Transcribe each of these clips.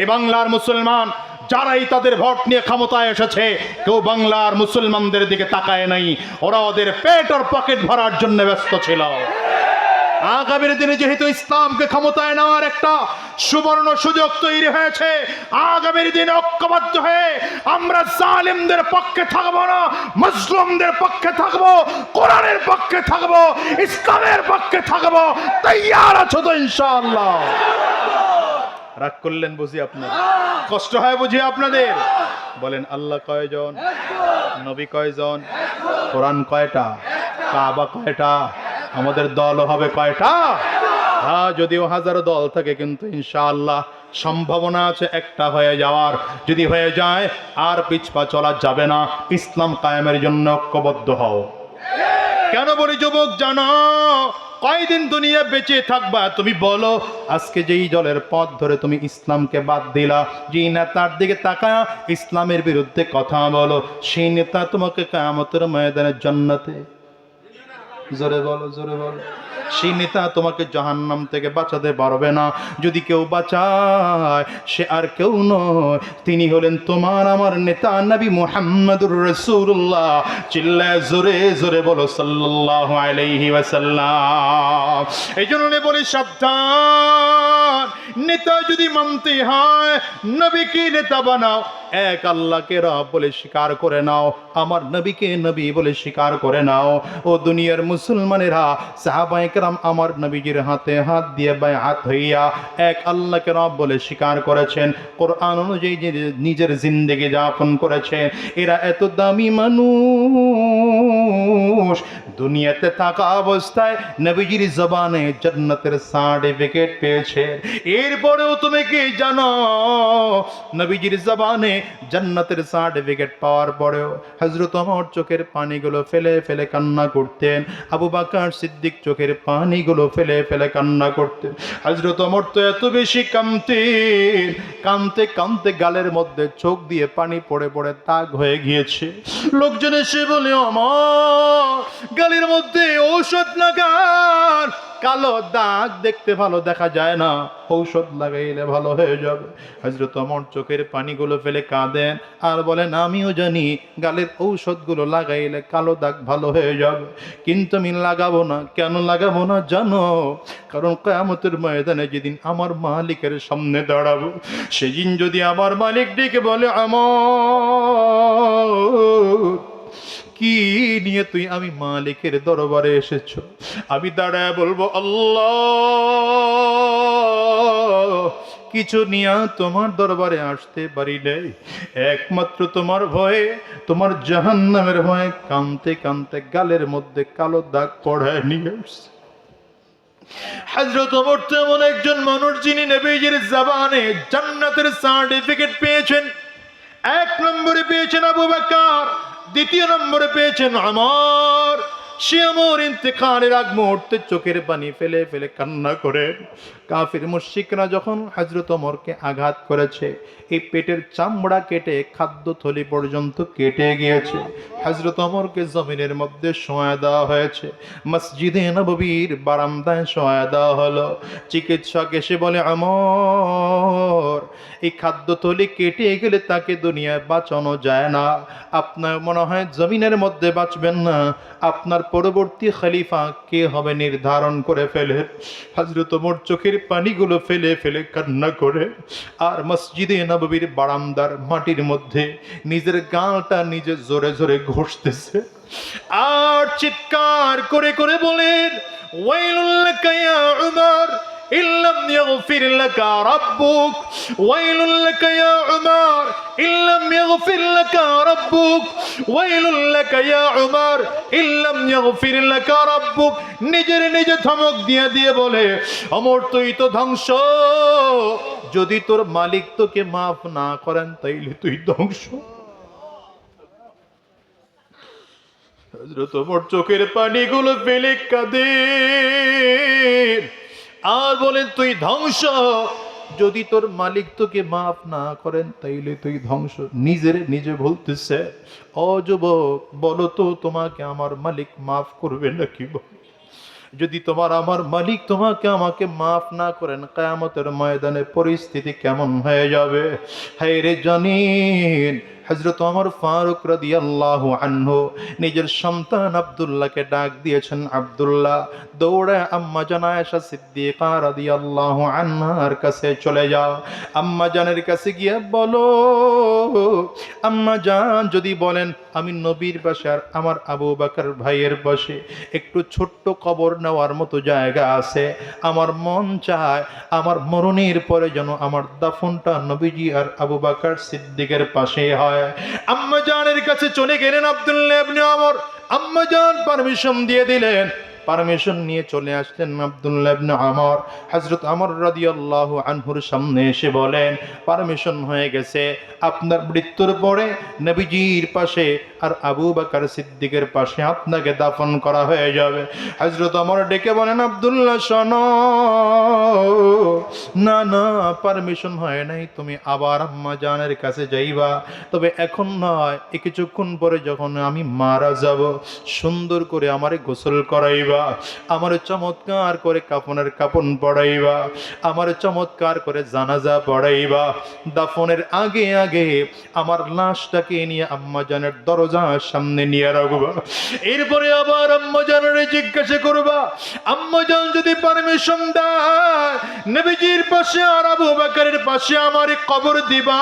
এই বাংলার মুসলমান, যারাই তাদের ভোট নিয়ে ক্ষমতায় এসেছে, কেউ বাংলার মুসলমানদের দিকে তাকায় নাই। ওরা ওদের পেট আর পকেট ভরার জন্য ব্যস্ত ছিল। আগামীর দিনে যেহেতু ইসলামকে ক্ষমতায় নেওয়ার একটা সুবর্ণ সুযোগ তৈরি হয়েছে, আগামীর দিনে ঐক্যবদ্ধ হয়ে আমরা জালিমদের পক্ষে থাকব না, মুসলিমদের পক্ষে থাকব, কোরআনের পক্ষে থাকব, ইসলামের পক্ষে থাকব, তৈয়ার আছো তো ইনশাআল্লাহ। রাগ করলেন বুঝি আপনার? কষ্ট হয় বুঝি আপনাদের? বলেন, আল্লাহ কয়জন? নবী কয়জন? কোরআন কয়টা? কাবা কয়টা? আমাদের দল হবে কয়টা? হ্যাঁ যদিও হাজারো দল থাকে, কিন্তু ইনশাআল্লাহ সম্ভাবনা আছে একটা হয়ে যাওয়ার। যদি হয়ে যায়, আর পিছপা চলা যাবে না। ইসলাম কায়েমের জন্য ঐক্যবদ্ধ হও। কেন বলি, যুবক জানো কয়দিন দুনিয়া বেঁচে থাকবা? তুমি বলো, আজকে যেই জলের পথ ধরে তুমি ইসলামকে বাদ দিলা, যেই নেতার দিকে তাকা ইসলামের বিরুদ্ধে কথা বলো, সেই নেতা তোমাকে কামতের ময়দানের জন্নাতে জোরে বলো জোরে বলো। সেই নেতা তোমাকে জাহান্নাম থেকে বাঁচাতে পারবে না। যদি কেউ বাঁচায়, সে আর কেউ নয়। তিনি হলেন তোমার আমার নেতা নবী মোহাম্মদুর রসুল্লাহ চিল্লায় জোরে জোরে বলো সাল্লাহ আলাইহি ওয়াসাল্লাম। এই জন্য বলি সাবধান। নেতা যদি মানতে হয়, নবীকে নেতা বানাও। এক আল্লাহকে রব বলে স্বীকার করে নাও, আমার নবীকে নবী বলে স্বীকার করে নাও। ও দুনিয়ার মুসলমানেরা সাহাবাইকরাম আমার নবীজির হাতে হাত দিয়ে বাই হাত হইয়া এক আল্লাহকে রব বলে স্বীকার করেছেন। কোরআন অনুযায়ী নিজের জিন্দেগি যাপন করেছেন এরা এত দামি মানুষ। দুনিয়াতে থাকা অবস্থায় নবীজির জবানে জান্নাতের সার্টিফিকেট পেয়েছে। এরপরেও তুমি কি জানো? নবীজির জবানে জান্নাতের সার্টিফিকেট পাওয়ার পরেও হজরত আমার চোখের পানিগুলো ফেলে ফেলে কান্না করতেন। আবু বাকার সিদ্দিক চোখের পানিগুলো ফেলে ফেলে কান্না করতেন। হজরত অমর তো এত বেশি কামতেন কামতে কামতে গালের মধ্যে চোখ দিয়ে পানি পড়ে পড়ে তাগ হয়ে গিয়েছে। লোকজন এসে বলে আমার গালের মধ্যে ঔষধ লাগান। কালো দাগ দেখতে ভালো দেখা যায় না। লাগাইলে ভালো হয়ে যাবে। হজরত আমার চোখের পানিগুলো ফেলে কাঁদেন আর বলেন, আমিও জানি গালের ঔষধগুলো লাগাইলে কালো দাগ ভালো হয়ে যাবে। কিন্তু আমি লাগাবো না। কেন লাগাবো না জানো? কারণ কেয়ামতের ময়দানে যেদিন আমার মালিকের সামনে দাঁড়াবো, সেদিন যদি আমার মালিক ডেকে বলে, আমার কি নিয়ে তুই আমি মালিকের দরবারে এসেছ? আমি দাঁড়ায় বলব, আল্লাহ, কিছু নিয়ে তোমার দরবারে আসতে পারি নাই একমাত্র তোমার ভয়ে, তোমার জাহান্নামের ভয়ে কানতে কানতে গালের মধ্যে কালো দাগ পড়ায় নিয়ে আসছে। হজরত ওমর তো একজন মানুষ যিনি নবীজির জবানে জান্নাতের সার্টিফিকেট পেয়েছেন। এক নম্বরে পেয়েছেন আবু বকর। দ্বিতীয় নম্বরে পেয়েছেন আমার। সে আমার ইন্তেকালের আগ মুহূর্তে চোখের পানি ফেলে ফেলে কান্না করে। কাফির মুশিকরা যখন হজরত ওমরকে আঘাত করেছে, এই পেটের চামড়া কেটে খাদ্য থলি পর্যন্ত কেটে গিয়েছে। হজরত ওমরকে জমিনের মধ্যে শোয়া দেওয়া হয়েছে। মসজিদে নববীর বারান্দায় শোয়া দেওয়া হলো। চিকিৎসক এসে বলে আমর এই খাদ্যথলি কেটে গেলে তাকে দুনিয়ায় বাঁচানো যায় না। আপনার মনে হয় জমিনের মধ্যে বাঁচবেন না। আপনার পরবর্তী খলিফা কে হবে নির্ধারণ করে ফেলে? হজরত মোর চোখের পানিগুলো ফেলে ফেলে কান্না করে। আর মসজিদে নববীর বারান্দার মাটির মধ্যে নিজের গালটা নিজে জোরে জোরে ঘষতেছে। আর চিৎকার করে করে বলেন ওয়াইলুল্লাকা ইয়া উমর, ইল্লাম ইয়াগফির লাকা রাব্বুক। ويل لك يا عمر إن لم يغفر لك ربك ويل لك يا عمر إن لم يغفر لك ربك নিজের নিজে ধমক দিয়ে দিয়ে বলে অমর তুই তো ধ্বংস যদি তোর মালিক তোকে মাফ না করেন তাইলে তুই ধ্বংস হজরত ওমর চোখের পানিগুলো ফেলে কাঁদে আর বলেন তুই ধ্বংস যদি তোর মালিক তোকে মাফ না করেন, তাইলে তুই ধ্বংস। নিজের, নিজে বলতেছে অ যুবক, বলো তো তোমাকে আমার মালিক মাফ করবে নাকি যদি তোমার আমার মালিক তোমাকে আমাকে মাফ না করেন, কায়ামতের ময়দানে পরিস্থিতি কেমন হয়ে যাবে? হায় রে জানিন হজরত আমার ফারুক রাদি আল্লাহ আনহু নিজের সন্তান আবদুল্লাহকে ডাক দিয়েছেন, আবদুল্লাহ, দৌড়ে আম্মা জানায়সা সিদ্দিকা আল্লাহ আনহার কাছে চলে যাও। আম্মা জানের কাছে গিয়ে বলো, আম্মা জান যদি বলেন আমি নবীর পাশে আর আমার আবু বাকার ভাইয়ের পাশে একটু ছোট্ট কবর নেওয়ার মতো জায়গা আছে, আমার মন চায় আমার মরণের পরে যেন আমার দাফনটা নবীজি আর আবু বাকার সিদ্দিকের পাশে হয়। আম্মা জানের কাছে চলে গেলেন আব্দুল্লাহ ইবনে আমর। আম্মা জান পারমিশন দিয়ে দিলেন। পারমিশন নিয়ে চলে আসলেন আব্দুল্লাহ ইবনে আমর। হযরত আমর রাদিয়াল্লাহু আনহুর সামনে এসে বলেন, পারমিশন হয়ে গেছে। আপনার মৃত্যুর পরে নবীজির পাশে আর আবু বকর সিদ্দিকের পাশে আপনাকে দাফন করা হয়ে যাবে। হযরত আমর ডেকে বলেন, আব্দুল্লাহ, শোনো। না না, পারমিশন হয় নাই। তুমি আবার আম্মা জানের কাছে যাইবা। তবে এখন নয় কিছুক্ষণ পরে যখন আমি মারা যাব, সুন্দর করে আমারে গোসল করাইবা। আমার চমৎকার করে কাপনের কাপন পড়াইবা, আমার চমৎকার করে জানাজা পড়াইবা, দাফনের আগে আগে আমার লাশটাকে নিয়ে আম্মা জানের দরজার সামনে নিয়ে রাখবা। এরপরে আবার আম্মা জানের জিজ্ঞাসা করবা, আম্মা জান যদি পারমিশন দেয়, নবীজির পাশে আর আবু বাকারের পাশে আমার কবর দিবা,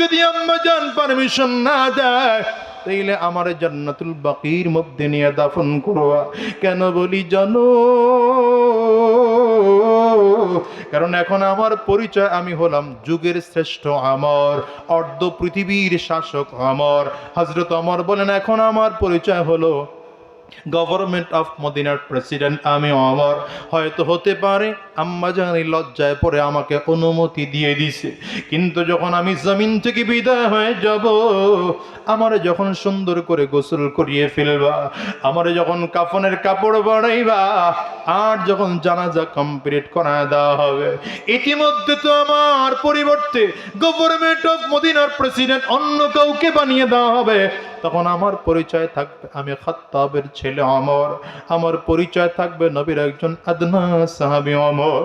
যদি আম্মা জান পারমিশন না দেয় তাইলে আমার জান্নাতুল বাকির মধ্যে নিয়ে দাফন করবা। কেন বলি জানো? কারণ এখন আমার পরিচয় আমি হলাম যুগের শ্রেষ্ঠ আমার, অর্ধ পৃথিবীর শাসক আমার। হজরত আমার বলেন, এখন আমার পরিচয় হলো গভর্নমেন্ট অফ মদিনার প্রেসিডেন্ট আমি অমর হয়তো হতে পারে আম্মা জানি লজ্জায় পরে আমাকে অনুমতি দিয়ে দিছে। কিন্তু যখন আমি জমিন থেকে বিদায় হয়ে যাব, আমারে যখন সুন্দর করে গোসল করিয়ে ফেলবা, আমারে যখন কাফনের কাপড় বাড়াইবা আর যখন জানাজা কমপ্লিট করা দেওয়া হবে। ইতিমধ্যে তো আমার পরিবর্তে গভর্নমেন্ট অফ মদিনার প্রেসিডেন্ট অন্য কাউকে বানিয়ে দেওয়া হবে। তখন আমার পরিচয় থাকবে। আমি খাত্তাবের ছেলে অমর। আমার পরিচয় থাকবে নবীর একজন আদনা সাহাবি অমর।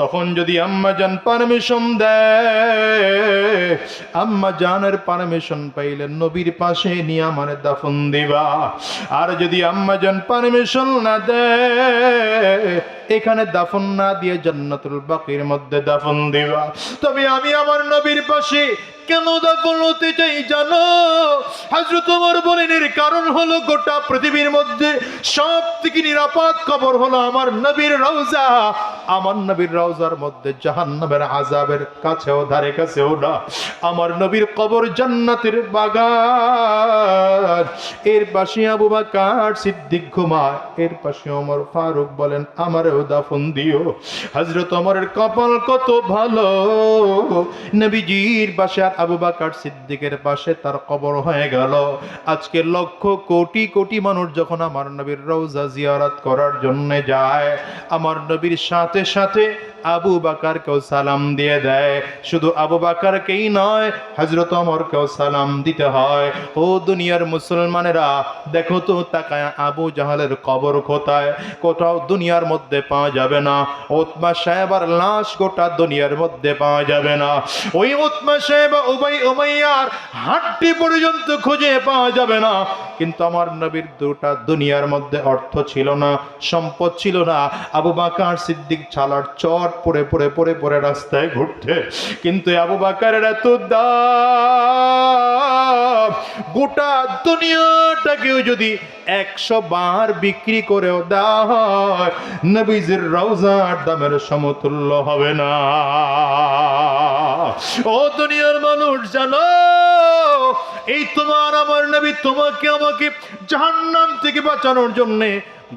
তখন যদি আম্মা জান পারমিশন দেয়, আম্মা জানের পারমিশন পাইলে নবীর পাশে নিয়ে আমার দাফন দিবা। আর যদি আম্মা জান পারমিশন না দেয়, এখানে দাফন না দিয়ে জান্নাতুল বাকির মধ্যে দাফন দিবা। তবে আমি আমার নবীর পাশে কেন দাফন হতে চাই জানো? হাজরত ওমর বলেন, এর কারণ হলো গোটা পৃথিবীর মধ্যে সব থেকে নিরাপদ খবর হলো আমার নবীর রওজা। আমার নবীর রওজার মধ্যে জাহান্নামের আজাবের কাছেও, ধারে কাছেও না। আমার নবীর কবর জান্নাতের বাগান। এর পাশে আবু বাকার সিদ্দিক ঘুমায়, এর পাশে ওমর ফারুক বলেন, আমারও দাফন দিও। হজরত ওমরের কপাল কত ভালো। নবীজির পাশে আবু বাকার সিদ্দিকের পাশে তার কবর হয়ে গেল। আজকে লক্ষ কোটি কোটি মানুষ যখন আমার নবীর রওজা জিয়ারাত করার জন্য যায়, আমার নবীর সাথে সাথে আবু বাকারকেও সালাম দিয়ে দেয়। শুধু আবু বাকারকেই নয় হজরত অমরকেও সালাম দিতে হয়। ও দুনিয়ার মুসলমানেরা, দেখো তো তাকায় আবু জাহালের কবর কোথায়? কোথাও দুনিয়ার মধ্যে পাওয়া যাবে না। ওতমা সাহেবার লাশ গোটা দুনিয়ার মধ্যে পাওয়া যাবে না। ওই ওতমা সাহেব, উবাই উমাইয়ার হাড্ডি পর্যন্ত খুঁজে পাওয়া যাবে না। কিন্তু আমার নবীর দুটা দুনিয়ার মধ্যে অর্থ ছিল না, সম্পদ ছিল না। আবু বাকার সিদ্দিক ছালার চট পরে পরে পরে পরে রাস্তায় ঘুরতে কিন্তু আবু বাকারের এত দাম, গোটা দুনিয়াটাকেও যদি একশো বার বিক্রি করেও দেওয়া হয়, নবীজির রওজার দামের সমতুল্য হবে না। ও দুনিয়ার মানুষ, জানো এই তোমার আমার নবী তোমাকে, আমাকে জাহান্নাম থেকে বাঁচানোর জন্য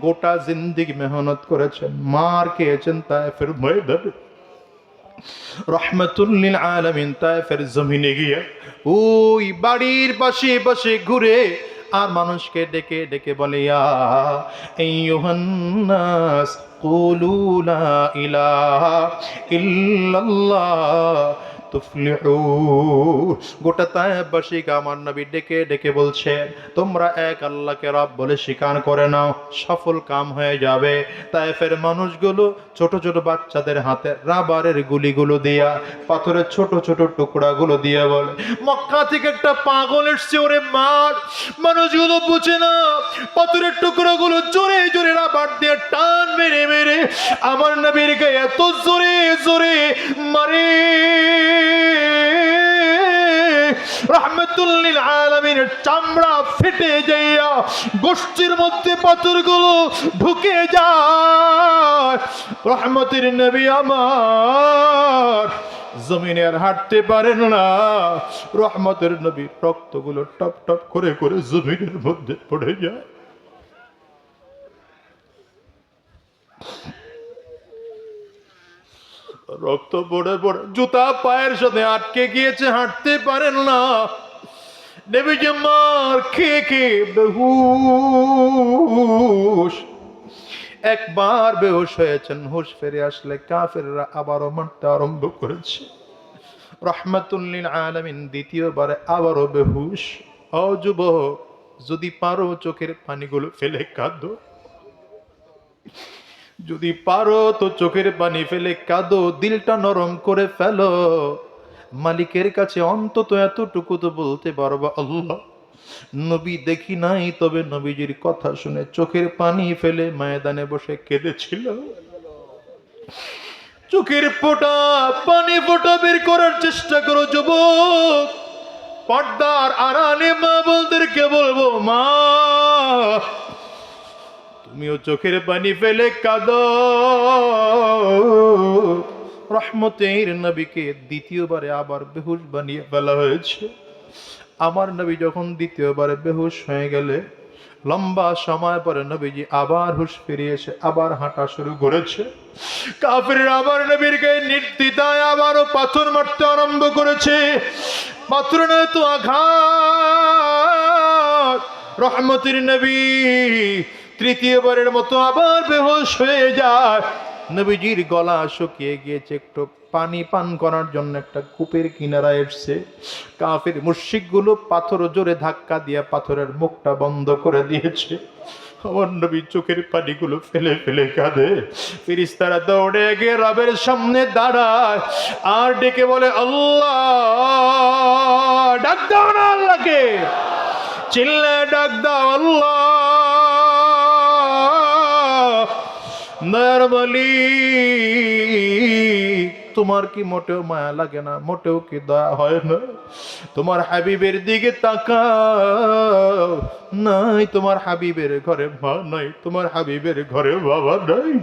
গোটা জিন্দিগি মেহনত করেছেন। মার খেয়েছেন তাই ফের ময়দানে রহমতুল্লিল আলমিন তাই ফের জমিনে গিয়ে ওই বাড়ির পাশে পাশে ঘুরে আর মানুষকে ডেকে ডেকে বলে ইলাহা ইল্লাল্লাহ বাচ্চাদের রাবারের গুলিগুলো দিয়া, পাথরের ছোট ছোট টুকরাগুলো দিয়ে বলে, মক্কা থেকে একটা পাগল এসছে ওরে মার। মানুষগুলো বুঝে না, পাথরের টুকরাগুলো জোরে জোরে রাবার দিয়ে টান আমার নবীর গায়ে এত জোরে জোরে মারে। রহমতুল্লিল আলমিনের চামড়া ফেটে যাইয়া গোষ্ঠীর মধ্যে পাথরগুলো ঢুকে যায়। রহমতের নবী আমার জমিনে আর হাঁটতে পারেন না। রহমতের নবী রক্তগুলো টপ টপ করে করে জমিনের মধ্যে পড়ে যায়। রক্ত পড়ে পড়ে, জুতা পায়ের সাথে আটকে গিয়েছে, হাঁটতে পারেন না। নেবিজি মার খেয়ে খেয়ে বেহুশ। একবার বেহুশ হয়েছেন, হুশ ফিরে আসলে কাফেররা আবারও মারতে আরম্ভ করেছে। রহমাতুল্লিল আলামিন দ্বিতীয়বারে আবারও বেহুশ। ও যুবক, যদি পারো চোখের পানিগুলো ফেলে কাঁদো। যদি পারো তো চোখের পানি ফেলে কাঁদো, দিলটা নরম করে ফেলো। মালিকের কাছে অন্তত এতটুকু তো বলতে পারব আল্লাহ। নবী দেখি নাই, তবে নবীজির কথা শুনে চোখের পানি ফেলে ময়দানে বসে কেঁদেছিল। চোখের ফোঁটা, পানি ফোঁটা বের করার চেষ্টা করো যুবক। পর্দার আড়ালে মা বলদেরকে বলব, মা তুমিও চোখের পানি ফেলে কাঁদ। রহমতের নবীকে দ্বিতীয়বারে আবার বেহুশ বানিয়ে ফেলা হয়েছে। আমার নবী যখন দ্বিতীয়বারে বেহুশ হয়ে গেলে, লম্বা সময় পরে নবীজি আবার হুশ ফিরিয়ে এসে আবার হাঁটা শুরু করেছে। কাফির আবার নবীর নির্দিতায় আবারও পাথর মারতে আরম্ভ করেছে। পাথর নয় তো আঘাত। রহমতের নবী তৃতীয়বারের মতো আবার বেহোশ হয়ে যায়। নবীজির গলা শুকিয়ে গিয়েছে, একটু পানি পান করার জন্য একটা কূপের কিনারা এসছে। কাফের মুশিকগুলো পাথর জোরে ধাক্কা দিয়ে পাথরের মুখটা বন্ধ করে দিয়েছে। আমার নবী চোখের পানিগুলো ফেলে ফেলে কাঁদে। ফিরিস্তারা দৌড়ে গিয়ে রবের সামনে দাঁড়ায় আর ডেকে বলে, আল্লাহ, ডাক দাও না আল্লাহকে। চিল্লে ডাক দাও, আল্লাহ দয়ার মালিক তোমার কি মোটেও মায়া লাগে না, মোটেও কি দয়া হয় না? তোমার হাবিবের দিকে তাকাও, নাই, তোমার হাবিবের ঘরে মা নাই, তোমার হাবিবের ঘরে বাবা নাই।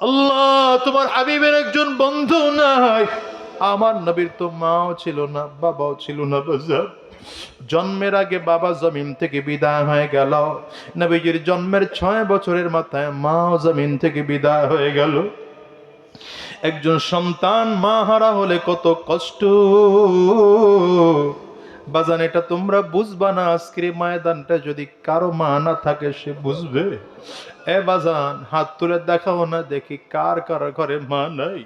আল্লাহ, তোমার হাবিবের একজন বন্ধু নাই। আমার নবীর তো মাও ছিল না, বাবাও ছিল না বাজার জন্মের আগে বাবা জমিন থেকে বিদায় হয়ে গেল। নবীজির জন্মের ছয় বছরের মাথায় মাও জমিন থেকে বিদায় হয়ে গেল। একজন সন্তান মা হারা হলে কত কষ্ট। বাজান, এটা তোমরা বুঝবা না, আজকের ময়দানটা যদি কারও মা না থাকে, সে বুঝবে। এ বাজান, হাত তুলে দেখাও না, দেখি কার কার ঘরে মা নাই।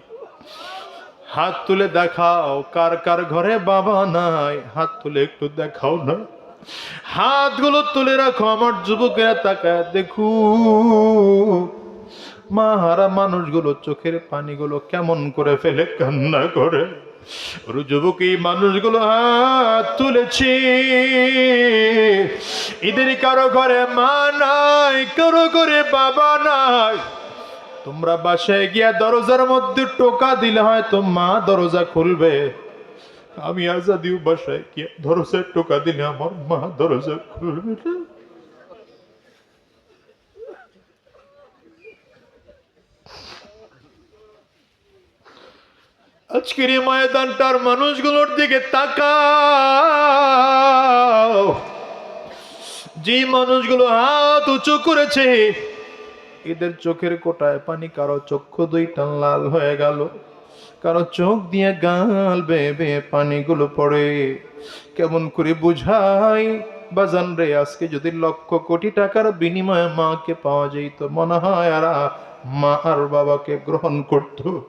হাত তুলে দেখাও, কার কার ঘরে বাবা নাই? হাত তুলে একটু দেখাও না। হাতগুলো তুলে রাখো আমার যুবকেরা, তাকায় দেখু। মা হারা মানুষগুলো চোখের পানিগুলো কেমন করে ফেলে, কান্না করে। যুবক এই মানুষগুলো হাত তুলেছি। এদের কারও ঘরে মা নাই, কারও ঘরে বাবা নাই। তোমরা বাসায় গিয়া দরজার মধ্যে টোকা দিলে হয়তো মা দরজা খুলবে। আমি আজাদিও বাসায় গিয়া দরজায় টোকা দিলে আমার মা দরজা খুলবে। আজকের এই ময়দানটার মানুষগুলোর দিকে তাকাও। যে মানুষগুলো হাত উঁচু করেছে এদের চোখের কোটায় পানি কারও চক্ষু দুইটা লাল হয়ে গেল। কারও চোখ দিয়ে গাল বেয়ে বেয়ে পানিগুলো পড়ে। কেমন করে বুঝাই? বাজান রে, আজকে যদি লক্ষ কোটি টাকার বিনিময়ে মাকে পাওয়া যেত, মনে হয় আর মা আর বাবাকে গ্রহণ করত।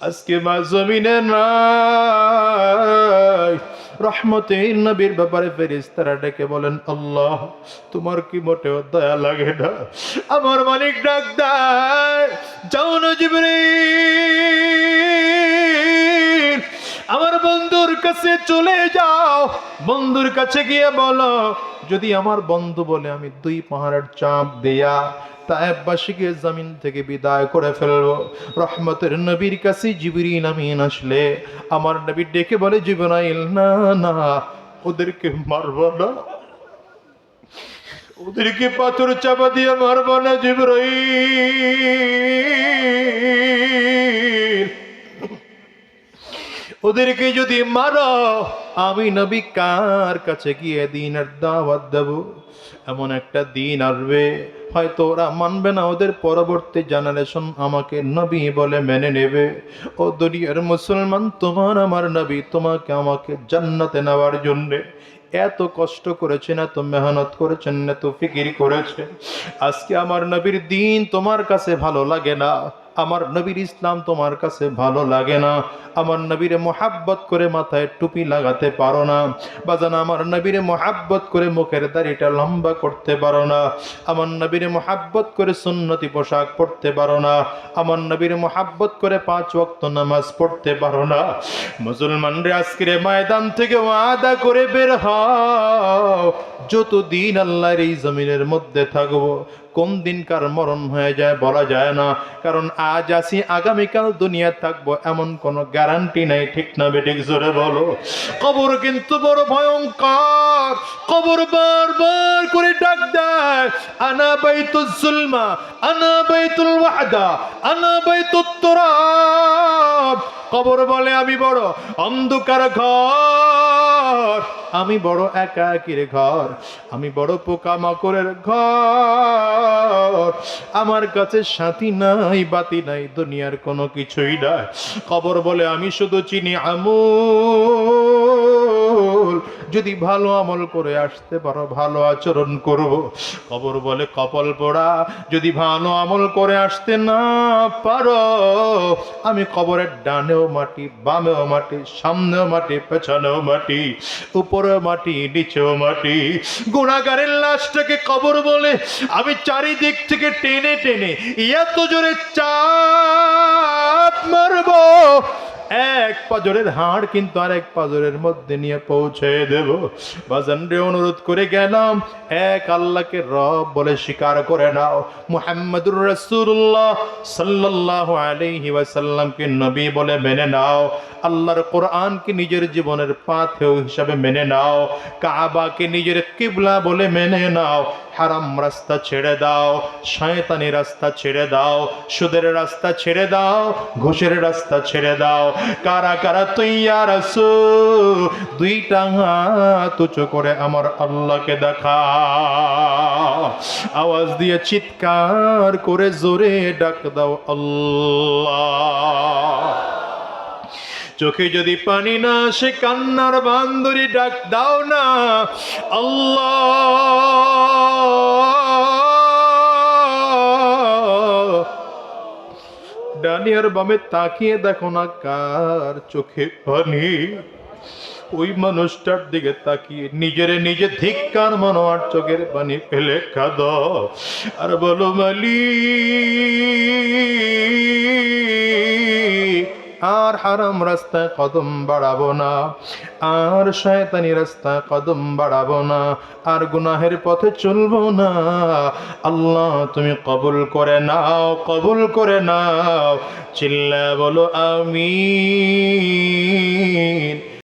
আজকে মা জমিনে নাই। রহমতের নবীর ব্যাপারে ফেরিস্তারা ডেকে বলেন, আল্লাহ, তোমার কি মোটেও দয়া লাগে না? আমার মালিক ডাক দেয়, যাও না আমার বন্ধুর কাছে চলে যাও। বন্ধুর কাছে গিয়ে বলো, যদি আমার বন্ধু বলে আমি দুই পাহাড়ের চাপ দেয়া তায়েববাসীকে জমিন থেকে বিদায় করে ফেলব রহমতের নবীর কাছে জিবরিন আমিন আসলে। আমার নবী ডেকে বলে, জিবরাইল, না না, ওদেরকে মারবো না। ওদেরকে পাথর চাপা দিয়ে মারবো না, জিবরাইল। ওদেরকে যদি মারো, আমি নবী কার কাছে গিয়ে দিনের দাওয়াত দেব? এমন একটা দিন আসবে। হয়তো ওরা মানবে না, ওদের পরবর্তী জেনারেশন আমাকে নবী বলে মেনে নেবে। ও দুনিয়ার মুসলমান, তোমার আমার নবী, তোমাকে আমাকে জান্নাতে নেওয়ার জন্যে এত কষ্ট করেছে না তো মেহনত করেছেন তো ফিকির করেছে। আজকে আমার নবীর দিন তোমার কাছে ভালো লাগে না। আমার নবীর ইসলাম তোমার কাছে ভালো লাগে না। আমার নবীরে মোহাব্বত করে মাথায় টুপি লাগাতে পারো না। বা বাজান, আমার নবীরে মোহাব্বত করে মুখের দাড়িটা লম্বা করতে পারো না। আমার নবীরে মোহাব্বত করে সুন্নতি পোশাক পরতে পারো না। আমার নবীরে মোহাব্বত করে পাঁচ ওয়াক্ত নামাজ পড়তে পারো না। মুসলমানরা আজকের ময়দান থেকে ওয়াদা করে বের হও। যতদিন আল্লাহর এই জমিনের মধ্যে থাকব কোন দিন কার মরণ হয়ে যায় বলা যায় না। কারণ আজ আসি, আগামীকাল দুনিয়া থাকব এমন কোনো গ্যারান্টি নাই। ঠিক না বেঠিক জোরে বলো। কবর কিন্তু বড় ভয়ঙ্কর। কবর বারবার করে ডাক দেয়। আনা বাইতুল জুলমা, আনা বাইতুল ওয়াহদা আনা বাইতুত তুরাব। কবর বলে, আমি বড় অন্ধকার ঘর। আমি বড় একা একাকির ঘর। আমি বড় পোকা মাকড়ের ঘর। আমার কাছে সাথী নাই, বাতি নাই, দুনিয়ার কোনো কিছুই নাই। খবর বলে আমি শুধু চিনি আমল। যদি ভালো আমল করে আসতে পারো, ভালো আচরণ করব খবর বলে কপাল পোড়া, যদি ভালো আমল করে আসতে না পারো, আমি কবরের ডানেও মাটি, বামেও মাটি, সামনেও মাটি, পেছনেও মাটি, উপরেও মাটি, নিচেও মাটি। গুণাগারের লাশটাকে কবর বলে আমি চারিদিক থেকে টেনে টেনে এত জোরে চাপ মারবো। এক পাজরের হাড় কিন্তু আরেক পাজরের মধ্যে নিয়ে পৌঁছে দেব। বাজান রে অনুরোধ করে গেলাম, এক আল্লাহকে রব বলে স্বীকার করে নাও। মুহাম্মদুর রাসূলুল্লাহ সাল্লাল্লাহু আলাইহি ওয়াসাল্লামকে নবী বলে মেনে নাও। আল্লাহর কোরআনকে নিজের জীবনের পাথেয় হিসাবে মেনে নাও। কাবাকে নিজের কিবলা বলে মেনে নাও। হারাম রাস্তা ছেড়ে দাও, শয়তানি রাস্তা ছেড়ে দাও, সুদের রাস্তা ছেড়ে দাও, ঘুষের রাস্তা ছেড়ে দাও। কারা কারা তুই আর দুইটা হাত উঁচু করে আমার আল্লাহকে দেখা। আওয়াজ দিয়ে চিৎকার করে জোরে ডাক দাও আল্লাহ। চোখে যদি পানি না সে কান্নার বান্দরি ডাক দাও না। আল্লাহ। ডানিয়ার বামে তাকিয়ে দেখো না কার চোখে পানি। ওই মানুষটার দিকে তাকিয়ে নিজের নিজে ধিক্কার মানো আর চোখের পানি ফেলে কাঁদ আর বলো মালি। আর হারাম রাস্তায় কদম বাড়াবো না, আর শয়তানি রাস্তায় কদম বাড়াবো না, আর গুনাহের পথে চলবো না। আল্লাহ, তুমি কবুল করে নাও, কবুল করে নাও। চিল্লা বলো আমি